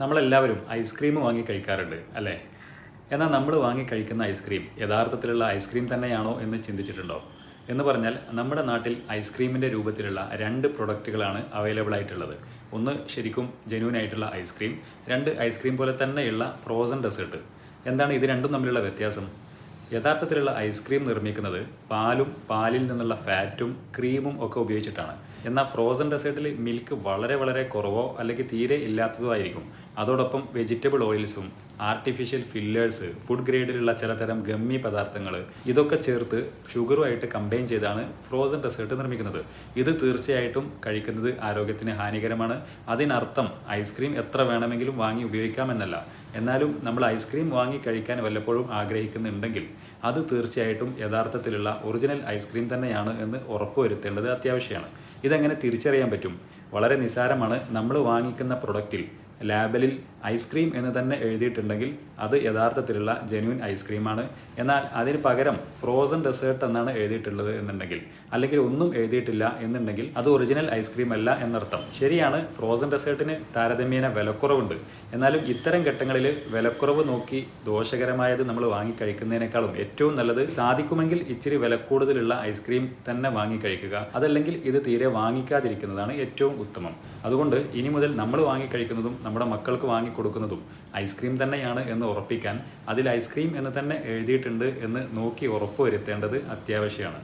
നമ്മളെല്ലാവരും ഐസ്ക്രീം വാങ്ങി കഴിക്കാറുണ്ട് അല്ലേ? എന്നാൽ നമ്മൾ വാങ്ങി കഴിക്കുന്ന ഐസ്ക്രീം യഥാർത്ഥത്തിലുള്ള ഐസ്ക്രീം തന്നെയാണോ എന്ന് ചിന്തിച്ചിട്ടുണ്ടോ? എന്ന് പറഞ്ഞാൽ നമ്മുടെ നാട്ടിൽ ഐസ്ക്രീമിന്റെ രൂപത്തിലുള്ള രണ്ട് പ്രൊഡക്റ്റുകളാണ് അവൈലബിൾ ആയിട്ടുള്ളത്. ഒന്ന് ശരിക്കും ജെന്യൂൻ ആയിട്ടുള്ള ഐസ്ക്രീം രണ്ട് ഐസ്ക്രീം പോലെ തന്നെയുള്ള ഫ്രോസൺ ഡെസേർട്ട് എന്താണ് ഇത് രണ്ടും തമ്മിലുള്ള വ്യത്യാസം? യഥാർത്ഥത്തിലുള്ള ഐസ്ക്രീം നിർമ്മിക്കുന്നത് പാലും പാലിൽ നിന്നുള്ള ഫാറ്റും ക്രീമും ഒക്കെ ഉപയോഗിച്ചിട്ടാണ്. എന്നാൽ ഫ്രോസൺ ഡെസേർട്ടിൽ മിൽക്ക് വളരെ വളരെ കുറവോ അല്ലെങ്കിൽ തീരെ ഇല്ലാത്തതോ ആയിരിക്കും. അതോടൊപ്പം വെജിറ്റബിൾ ഓയിൽസും ആർട്ടിഫിഷ്യൽ ഫില്ലേഴ്സ് ഫുഡ് ഗ്രേഡിലുള്ള ചിലതരം ഗമ്മി പദാർത്ഥങ്ങൾ ഇതൊക്കെ ചേർത്ത് ഷുഗറുമായിട്ട് കമ്പൈൻ ചെയ്താണ് ഫ്രോസൺ ഡെസേർട്ട് നിർമ്മിക്കുന്നത്. ഇത് തീർച്ചയായിട്ടും കഴിക്കുന്നത് ആരോഗ്യത്തിന് ഹാനികരമാണ്. അതിനർത്ഥം ഐസ്ക്രീം എത്ര വേണമെങ്കിലും വാങ്ങി ഉപയോഗിക്കാമെന്നല്ല. എന്നാലും നമ്മൾ ഐസ്ക്രീം വാങ്ങി കഴിക്കാൻ വല്ലപ്പോഴും ആഗ്രഹിക്കുന്നുണ്ടെങ്കിൽ അത് തീർച്ചയായിട്ടും യഥാർത്ഥത്തിലുള്ള ഒറിജിനൽ ഐസ്ക്രീം തന്നെയാണ് എന്ന് ഉറപ്പുവരുത്തേണ്ടത് അത്യാവശ്യമാണ്. ഇതെങ്ങനെ തിരിച്ചറിയാൻ പറ്റും? വളരെ നിസാരമാണ്. നമ്മൾ വാങ്ങിക്കുന്ന പ്രൊഡക്റ്റിൽ ലാബലിൽ ഐസ്ക്രീം എന്ന് തന്നെ എഴുതിയിട്ടുണ്ടെങ്കിൽ അത് യഥാർത്ഥത്തിലുള്ള ജെന്യൂൻ ഐസ്ക്രീമാണ്. എന്നാൽ അതിന് പകരം ഫ്രോസൺ ഡെസേർട്ട് എന്നാണ് എഴുതിയിട്ടുള്ളത് എന്നുണ്ടെങ്കിൽ അല്ലെങ്കിൽ ഒന്നും എഴുതിയിട്ടില്ല എന്നുണ്ടെങ്കിൽ അത് ഒറിജിനൽ ഐസ്ക്രീം അല്ല എന്നർത്ഥം. ശരിയാണ് ഫ്രോസൺ ഡെസേർട്ടിന് താരതമ്യേന വിലക്കുറവുണ്ട്. എന്നാലും ഇത്തരം ഘട്ടങ്ങളിൽ വിലക്കുറവ് നോക്കി ദോഷകരമായത് നമ്മൾ വാങ്ങി കഴിക്കുന്നതിനേക്കാളും ഏറ്റവും നല്ലത് സാധിക്കുമെങ്കിൽ ഇച്ചിരി വില കൂടുതലുള്ള ഐസ്ക്രീം തന്നെ വാങ്ങി കഴിക്കുക അതല്ലെങ്കിൽ ഇത് തീരെ വാങ്ങിക്കാതിരിക്കുന്നതാണ് ഏറ്റവും ഉത്തമം. അതുകൊണ്ട് ഇനി മുതൽ നമ്മൾ വാങ്ങി കഴിക്കുന്നതും നമ്മുടെ മക്കൾക്ക് വാങ്ങി കൊടുക്കുന്നതും ഐസ്ക്രീം തന്നെയാണ് എന്ന് ഉറപ്പിക്കാൻ അതിൽ ഐസ്ക്രീം എന്ന് തന്നെ എഴുതിയിട്ടുണ്ട് എന്ന് നോക്കി ഉറപ്പുവരുത്തേണ്ടത് അത്യാവശ്യമാണ്.